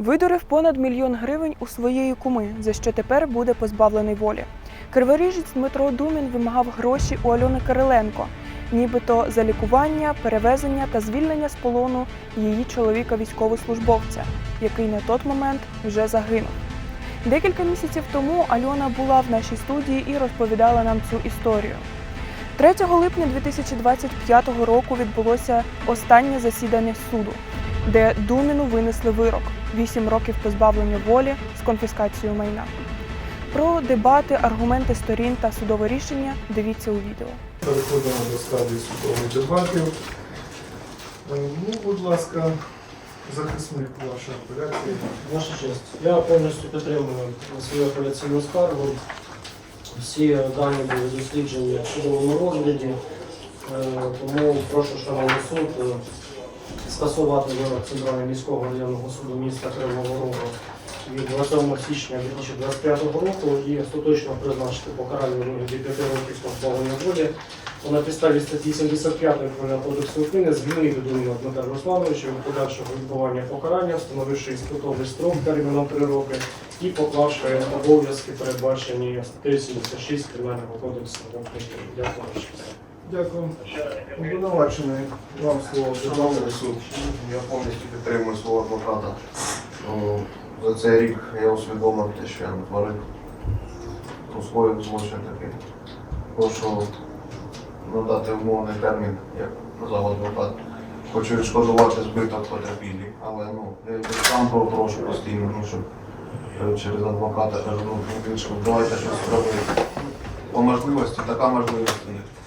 Видурив понад мільйон гривень у своєї куми, за що тепер буде позбавлений волі. Криворіжець Дмитро Думін вимагав гроші у Альони Кириленко, нібито за лікування, перевезення та звільнення з полону її чоловіка військовослужбовця, який на той момент вже загинув. Декілька місяців тому Альона була в нашій студії і розповідала нам цю історію. 3 липня 2025 року відбулося останнє засідання суду, де Думіну винесли вирок 8 років позбавлення волі з конфіскацією майна. Про дебати, аргументи сторін та судове рішення дивіться у відео. Переходимо до стадії судових дебатів. Е, Ну, будь ласка, захисник вашої апеляції. Ваша честь, я повністю підтримую свою апеляційну скаргу. Всі дані були досліджені в судовому розгляді, Е, тому прошу шановний суд е, скасувати вирок Центрального міського районного суду міста Кривого Рогу від 27 січня 2025 року і остаточно призначити покарання вигляді 5 років позбавлення волі. На підставі статті 75 Кримінального кодексу України звільнити Думіна Дмитра Руслановича від подальшого відбування покарання, встановивши іспитовий строк терміном 3 роки і поклавши обов'язки, передбачені статтею 76 Кримінального кодексу. Дякую. Дякую. Обвинувачений, вам слово Шановний суд, я повністю підтримую свого адвоката. Ну, За цей рік я усвідомив те, що я натворив. Скоїв злочин такий. Прошу надати умовний термін, як назвав адвокат. Хочу відшкодувати збиток потерпілі, але ну, я сам прошу постійно, ну, щоб е, через адвоката кажу, ну, більше давайте щось робити. По можливості, така можливість є.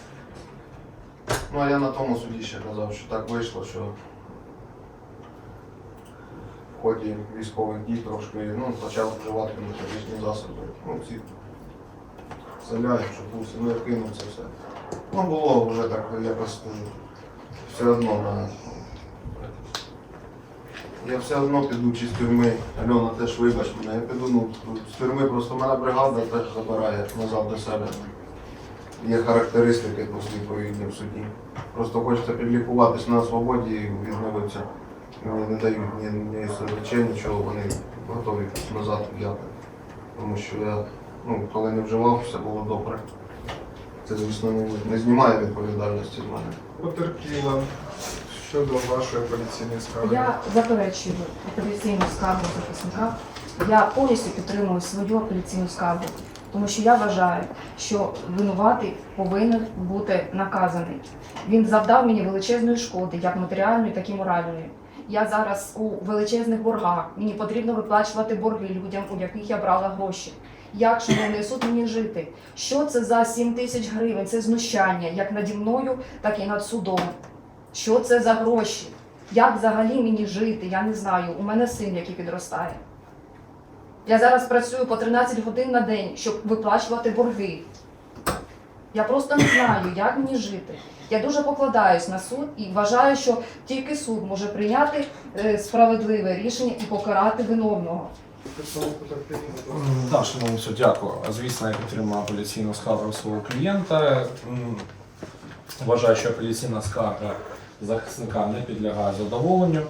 Ну, а я на тому суді ще казав, що так вийшло, що в ході військових дій трошки ну, почав вживати наркотичні засоби. Ну, всі селяють, що пусі, ну я кинув це все. Ну, було вже так якось ну, все одно на. Я все одно піду чи з тюрми. Альона теж вибач мене, я піду, ну, з тюрми просто мене бригада теж забирає назад до себе. Є характеристики досить відповідні в суді. Просто хочеться підлікуватись на свободі і відновитися. Мені не дають ні, ні СВЧ, нічого, вони готові назад взяти. Тому що я, ну, коли не вживав, все було добре. Це, звісно, не, не знімає відповідальності з мене. Потерпіла щодо вашої апеляційної скарги. Я заперечую апеляційну скаргу захисника. Я повністю підтримую свою апеляційну скаргу, тому що я вважаю, що винуватий повинен бути наказаний. Він завдав мені величезної шкоди, як матеріальної, так і моральної. Я зараз у величезних боргах. Мені потрібно виплачувати борги людям, у яких я брала гроші. Як шановний суд мені жити? Що це за 7 тисяч гривень? Це знущання як наді мною, так і над судом. Що це за гроші? Як взагалі мені жити? Я не знаю. У мене син, який підростає. Я зараз працюю по 13 годин на день, щоб виплачувати борги. Я просто не знаю, як мені жити. Я дуже покладаюсь на суд і вважаю, що тільки суд може прийняти е, справедливе рішення і покарати виновного. Так, шановний суд, дякую. Звісно, я підтримую апеляційну скаргу свого клієнта. Вважаю, що апеляційна скарга захисника не підлягає задоволенню.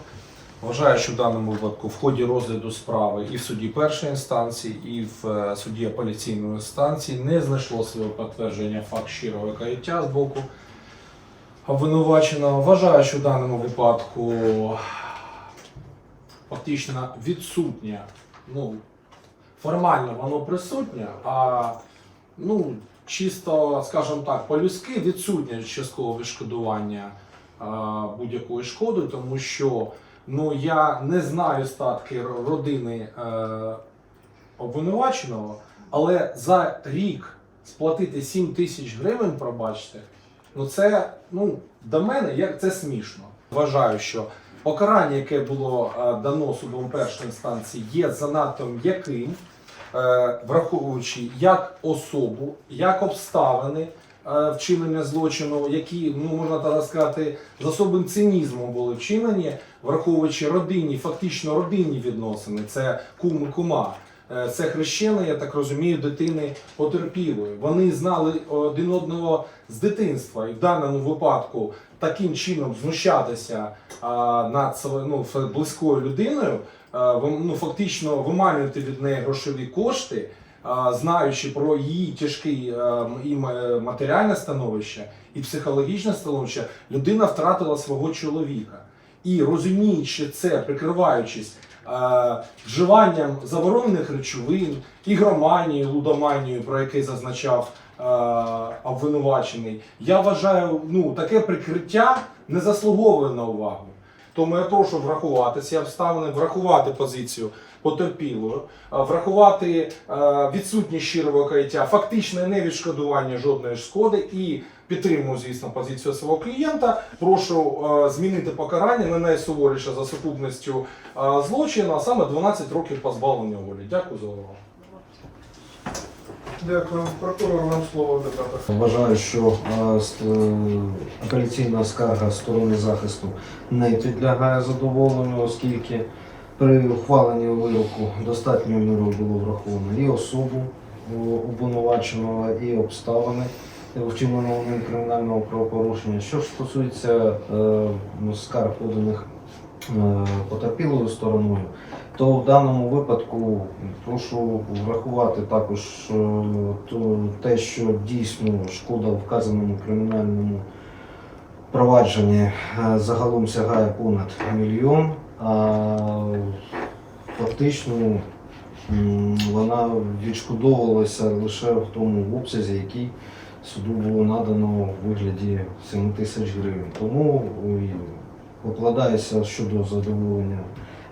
Вважаю, що в даному випадку в ході розгляду справи і в суді першої інстанції, і в е, суді апеляційної інстанції не знайшло свого підтвердження факт щирого каяття з боку обвинуваченого. Вважаю, що в даному випадку фактично відсутня ну, формально воно присутнє, а ну, чисто, скажімо так, по-людськи відсутнє часткове відшкодування будь-якої шкоди, тому що ну, я не знаю статки родини е, обвинуваченого, але за рік сплатити 7 тисяч гривень, пробачте, ну це ну, до мене як це смішно. Вважаю, що покарання, яке було е, дано судом першої інстанції, є занадто м'яким, е, враховуючи як особу, як обставини вчинення злочину, які, ну можна так сказати, з особим цинізмом були вчинені, враховуючи родинні, фактично родинні відносини, це кум і кума. Е, Це хрещена, я так розумію, дитини потерпілої. Вони знали один одного з дитинства, і в даному випадку таким чином знущатися над ну, близькою людиною ви- ну, фактично виманюєте від неї грошові кошти, е, знаючи про її тяжке і матеріальне становище, і психологічне становище, людина втратила свого чоловіка. І розуміючи це, прикриваючись е, вживанням заборонених речовин, ігроманією, лудоманією, про який зазначав е, обвинувачений, я вважаю, ну таке прикриття не заслуговує на увагу. Тому я прошу врахувати ці обставини, врахувати позицію потерпілої, е, врахувати е, відсутність щирого каяття, фактичне невідшкодування жодної шкоди і підтримую, звісно, позицію свого клієнта. Прошу е, змінити покарання не найсуворіше за сукупністю е, злочину, а саме 12 років позбавлення волі. Дякую за увагу. Дякую. Прокурор, вам слово додати. Вважаю, що е, е, апеляційна скарга сторони захисту не підлягає задоволенню, оскільки при ухваленні вироку достатньою мірою було враховано і особу обвинуваченого, і обставини вчиненого ним кримінального правопорушення. Що ж стосується е, скарг поданих е, потерпілою стороною, то в даному випадку прошу врахувати також е, те, що дійсно шкода в вказаному кримінальному провадженні е, загалом сягає понад мільйон, а фактично вона відшкодовувалася лише в тому обсязі, який суду було надано у вигляді 7 тисяч гривень. Тому ой, покладаюся щодо задоволення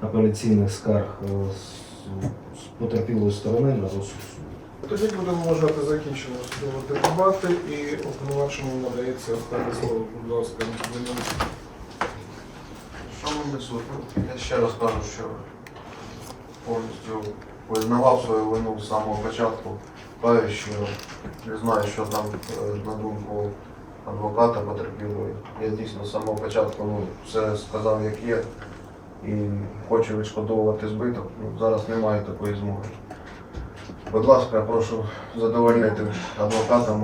апеляційних скарг е, з, потерпілої сторони на розсуд суду. Тоді будемо вважати закінчено судові дебати і обвинуваченому надається останнє слово. Будь ласка. Шановний суд, я ще раз кажу, що повністю визнавав свою вину з самого початку. Каю, що не знаю, що там е, на думку адвоката потерпілої. Я дійсно з самого початку ну, все сказав, як є, і хочу відшкодовувати збиток. Ну, зараз немає такої змоги. Будь ласка, я прошу задовольнити адвоката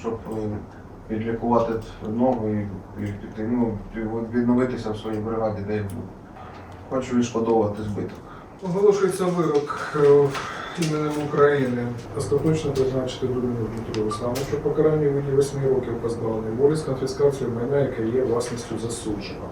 щоб е, відлікувати ногу і, і піти, ну, відновитися в своїй бригаді, де я був. Хочу відшкодовувати збиток. Оголошується вирок е, іменем України. Остаточно призначити Дубину Дмитру Руслановичу покарання у виді 8 років позбавлення волі з конфіскацією майна, яке є власністю засудженого.